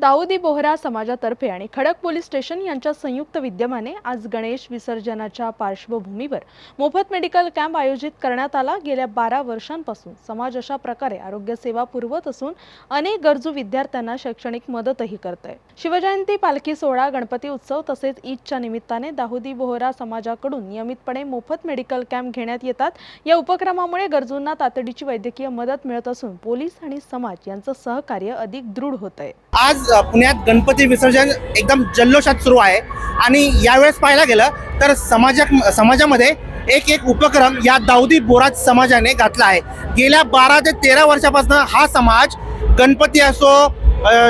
दाऊदी बोहरा समाजातर्फे आणि खडक पोलीस स्टेशन यांच्या संयुक्त विद्यमाने आज गणेश विसर्जनाच्या पार्श्वभूमीवर मोफत मेडिकल कॅम्प आयोजित करण्यात आला. गेल्या बारा वर्षांपासून समाज अशा प्रकारे आरोग्य सेवा पुरवत असून अनेक गरजू विद्यार्थ्यांना शैक्षणिक मदतही करत आहे शिवजयंती पालखी सोहळा गणपती उत्सव तसेच ईदच्या निमित्ताने दाऊदी बोहरा समाजाकडून नियमितपणे मोफत मेडिकल कॅम्प घेण्यात येतात. या उपक्रमामुळे गरजूंना तातडीची वैद्यकीय मदत मिळत असून पोलीस आणि समाज यांचं सहकार्य अधिक दृढ होत आहे आज पुण्यात गणपती विसर्जन एकदम जल्लोषात सुरू आहे. आणि यावेळेस पाहायला गेलं तर समाजा समाजामध्ये एक एक उपक्रम या दाऊदी बोराज समाजाने घातला आहे. गेल्या बारा ते तेरा वर्षापासून हा समाज गणपती असो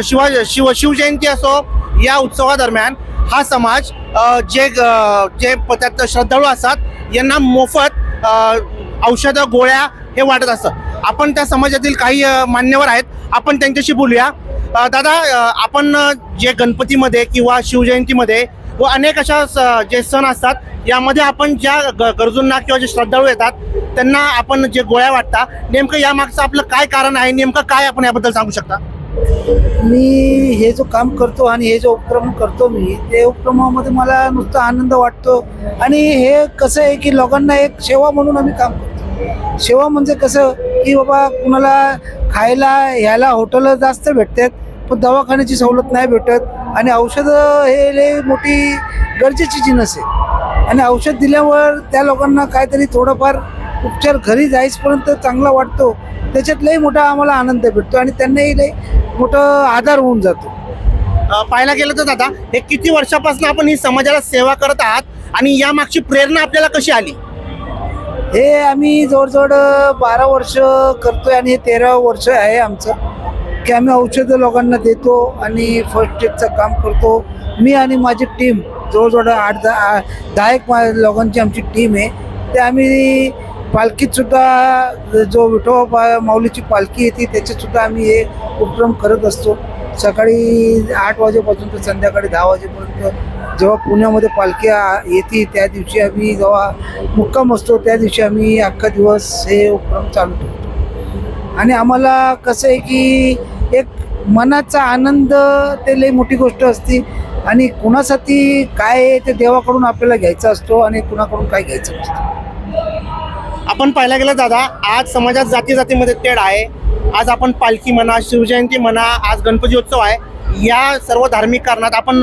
शिवा शिव शिवजयंती असो या उत्सवादरम्यान हा समाज जे जे प- त्यात श्रद्धाळू असतात यांना मोफत औषधं गोळ्या हे वाटत असतं. आपण त्या समाजातील काही मान्यवर आहेत. आपण त्यांच्याशी बोलूया. दादा आपण जे गणपतीमध्ये किंवा शिवजयंतीमध्ये व अनेक अशा स- जे सण असतात यामध्ये आपण ज्या ग- गरजूंना किंवा जे श्रद्धाळू येतात त्यांना आपण जे गोळ्या वाटता नेमकं या मागचं आपलं काय कारण आहे नेमकं काय आपण याबद्दल सांगू शकता? मी हे जो काम करतो आणि हे जो उपक्रम करतो मी ते उपक्रमामध्ये मला नुसता आनंद वाटतो. आणि हे कसं आहे की लोकांना एक सेवा म्हणून आम्ही काम करतो. सेवा म्हणजे कसं की बाबा कुणाला खायला ह्याला हॉटेल जास्त भेटतात पण दवाखान्याची सवलत नाही भेटत. आणि औषधं हे लय मोठी गरजेची जिनस आहे. आणि औषध दिल्यावर त्या लोकांना काहीतरी थोडंफार उपचार घरी जाईसपर्यंत चांगला वाटतो. त्याच्यात लई मोठा आम्हाला आनंद भेटतो आणि त्यांनाही लई मोठा आधार होऊन जातो. पाहायला गेलं तर दादा हे किती वर्षापासून आपण ही समाजाला सेवा करत आहात आणि यामागची प्रेरणा आपल्याला कशी आली? हे आम्ही जवळजवळ बारा वर्ष करतोय आणि हे तेरा वर्ष आहे आमचं. की आम्ही औषधं लोकांना देतो आणि फर्स्ट एडचं काम करतो. मी आणि माझी टीम जवळजवळ आठ दहा दहा एक लोकांची आमची टीम आहे. ते आम्ही पालखीत सुद्धा जो विठोबा पा- माऊलीची पालखी येते त्याच्यातसुद्धा आम्ही हे उपक्रम करत असतो. सकाळी आठ वाजेपासून तर संध्याकाळी दहा वाजेपर्यंत जेव्हा पुण्यामध्ये पालखी येते त्या दिवशी आम्ही जेव्हा मुक्काम असतो त्या दिवशी आम्ही अख्खा दिवस हे उपक्रम चालू ठेवतो. आणि आम्हाला कसं आहे की एक मनाचा आनंद ते लई मोठी गोष्ट असते. आणि कुणासाठी काय आहे ते देवाकडून आपल्याला घ्यायचा असतो आणि कुणाकडून काय घ्यायचं नसतं. आपण पाहायला गेलं दादा आज समाजात जाती जातीमध्ये तेढ आहे. आज आपण पालखी म्हणा शिवजयंती म्हणा आज गणपती उत्सव आहे. या सर्व धार्मिक कारणात आपण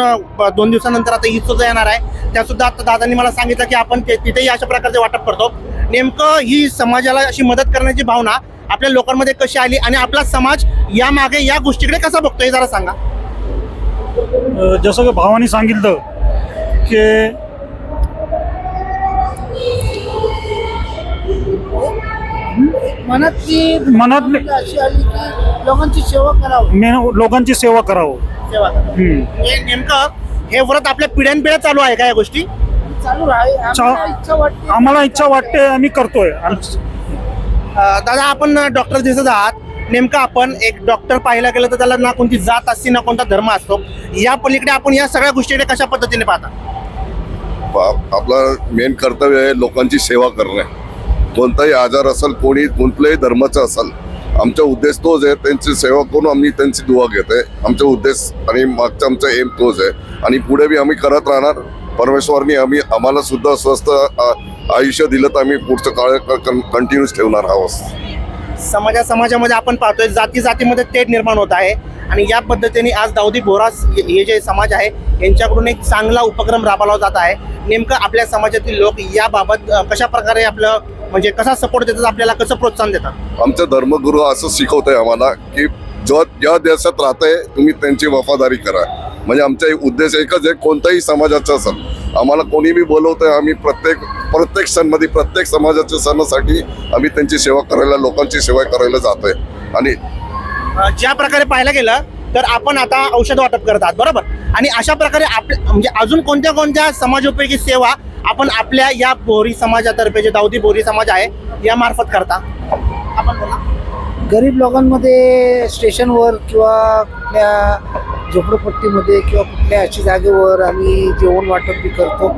दोन दिवसानंतर आता ईद सुद्धा येणार आहे. त्यासुद्धा आता दादांनी मला सांगितलं की आपण ते तिथेही अशा प्रकारचे वाटप करतो. नेमकं ही समाजाला अशी मदत करण्याची भावना आपल्या लोकांमध्ये कशी आली आणि आपला समाज यामागे या गोष्टीकडे कसा बघतो हे जरा सांगा. जसं की भावानी सांगितलं की मनातली मनात अशी आली की लोकांची सेवा करावी? मे लोकांची सेवा करावं. सेवा हम्म. हे नेमकं हे व्रत आपल्या पिढ्यानपिढ्या चालू आहे का या गोष्टी? चालू राहावी आम्हाला चा- इच्छा वाटते. आम्हाला इच्छा वाटते आम्ही करतोय. आम- अ, दादा आपण डॉक्टर दिसत आहात. नेमकं आपण एक डॉक्टर पाहायला गेलं तर त्याला ना कोणती जात असते ना कोणता धर्म असतो या पलीकडे आपण या सगळ्या गोष्टीकडे कशा पद्धतीने पाहता? आप- आपलं मेन कर्तव्य आहे लोकांची सेवा करणे. कोणताही आजार असेल कोणी कोणत्याही धर्माचा असेल आमचा उद्देश तोच आहे त्यांची सेवा करून आम्ही त्यांची दुवा घेते आमचा उद्देश आणि मागचा आमचा एम तोच आहे. आणि पुढे बी आम्ही करत राहणार. परमेश्वरनी आम्ही आम्हाला सुद्धा स्वस्त आयुष्य दिलं तर आम्ही पुढचं काळ कंटिन्यूस ठेवणार आहोत. समाजा समाजामध्ये आपण पाहतोय जाती जातीमध्ये तेढ निर्माण होत आहे. आणि या पद्धतीने आज दाऊदी बोरास हे जे समाज आहे यांच्याकडून एक चांगला उपक्रम राबवला जात आहे. नेमकं आपल्या समाजातील लोक याबाबत कशा प्रकारे आपलं म्हणजे कसा सपोर्ट देतात आपल्याला कसं प्रोत्साहन देतात? आमचं धर्मगुरू असं शिकवत आहे आम्हाला की जो ज्या देशात राहतंय तुम्ही त्यांची वफादारी करा. म्हणजे आमचा एक उद्देश एकच आहे कोणत्याही समाजाचा असेल आम्हाला कोणी बी बोलवतंय आम्ही प्रत्येक प्रत्येक सणमध्ये प्रत्येक समाजाच्या सणासाठी आम्ही त्यांची सेवा करायला लोकांची सेवा करायला जातोय. आणि ज्या प्रकारे पाहायला गेलं तर आपण आता औषध वाटप करत आहात बरोबर? आणि अशा प्रकारे आपल्या म्हणजे अजून कोणत्या कोणत्या समाजोपयोगी सेवा आपण आपल्या या बोरी समाजातर्फे जे दाऊदी बोरी समाज आहे या मार्फत करता? आपण बोला. गरीब लोकांमध्ये स्टेशनवर किंवा झोपडपट्टीमध्ये किंवा कुठल्या अशा जागेवर आम्ही जेवण वाटप बी करतो.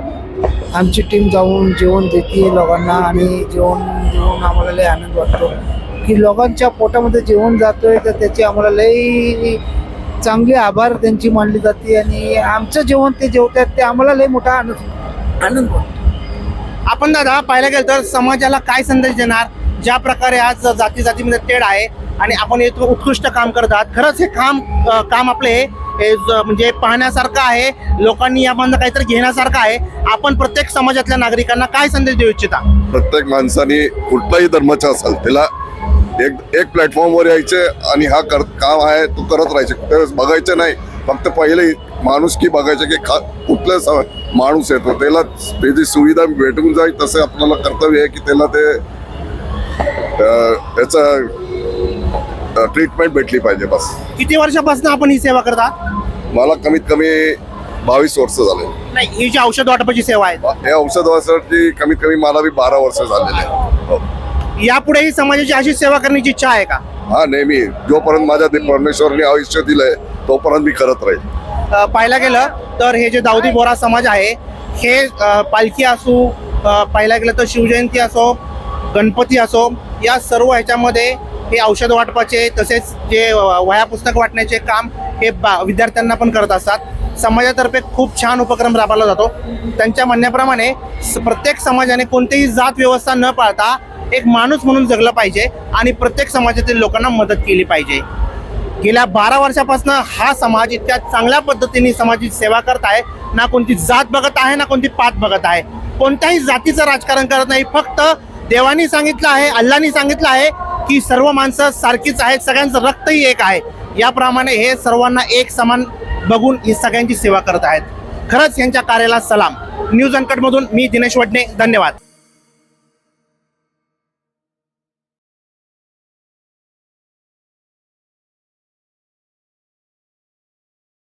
आमची टीम जाऊन जेवण देते लोकांना आणि जेवण देऊन आम्हाला लय आनंद वाटतो. की लोकांच्या पोटामध्ये जेवण जातोय तर त्याची आम्हाला लई चांगले आभार त्यांची मानली जाते आणि आमचं जेवण ते जेवतात ते आम्हाला लय मोठा आनंद आनंद वाटतो. आपण दादा पाहायला गेलं तर समाजाला काय संदेश देणार? ज्या प्रकारे आज जाती जातीमध्ये तेढ आहे आणि आपण इतकं उत्कृष्ट काम करतात खरंच हे काम काम आपले हे म्हणजे पाहण्यासारखं आहे लोकांनी यामधनं काहीतरी घेण्यासारखं आहे. आपण प्रत्येक समाजातल्या नागरिकांना काय संदेश देऊ इच्छिता? प्रत्येक माणसाने कुठलाही धर्माचा असेल त्याला एक एक प्लॅटफॉर्मवर यायचे आणि हा कर काम आहे तो करत राहायचे. त्यावेळेस बघायचं नाही. फक्त पहिले माणूस की बघायचे की खा कुठलं स- माणूस येतो त्याला त्याची सुविधा भेटून जाईल तसं आपल्याला कर्तव्य आहे की त्याला ते त्याचं ट्रीटमेंट भेटली पाहिजे बस. किती वर्षापासून आपण ही सेवा करता मला कमीत कमी बावीस वर्ष झाले. नाही ही जी औषध वाटपाची सेवा आहे. हे औषधासाठी कमीत कमी मला बी बारा वर्ष झालेले आहे हो. यापुढेही समाजाची अशी सेवा करण्याची इच्छा आहे का? हा नेहमी. जोपर्यंत माझ्या परमेश्वरने आयुष्य दिलंय तोपर्यंत मी करत राहील. पाहायला गेलं तर हे जे दाऊदी बोरा समाज आहे हे पालखी असो अ, पाहायला गेलं तर शिवजयंती असो गणपती असो या सर्व ह्याच्यामध्ये हे औषध वाटपाचे तसेच जे वया वह्या पुस्तक वाटण्याचे काम हे बा विद्यार्थ्यांना पण करत असतात. समाजातर्फे खूप छान उपक्रम राबवला जातो. त्यांच्या म्हणण्याप्रमाणे प्रत्येक समाजाने कोणतीही जात व्यवस्था न पाळता एक माणूस म्हणून जगलं पाहिजे आणि प्रत्येक समाजातील लोकांना मदत केली पाहिजे. गेल्या बारा वर्षापासून हा समाज इतक्या चांगल्या पद्धतीने समाजाची सेवा करत आहे. ना कोणती जात बघत आहे ना कोणती पात बघत आहे. कोणत्याही जातीचं राजकारण करत नाही. फक्त देवानी सांगितलं आहे अल्लानी सांगितलं आहे की सर्व माणसं सारखीच आहेत सगळ्यांचं रक्तही एक आहे. याप्रमाणे हे सर्वांना एक समान बघून ही सगळ्यांची सेवा करत आहेत. खरंच यांच्या कार्याला सलाम. न्यूज अनकटमधून मी दिनेश वडणे. धन्यवाद.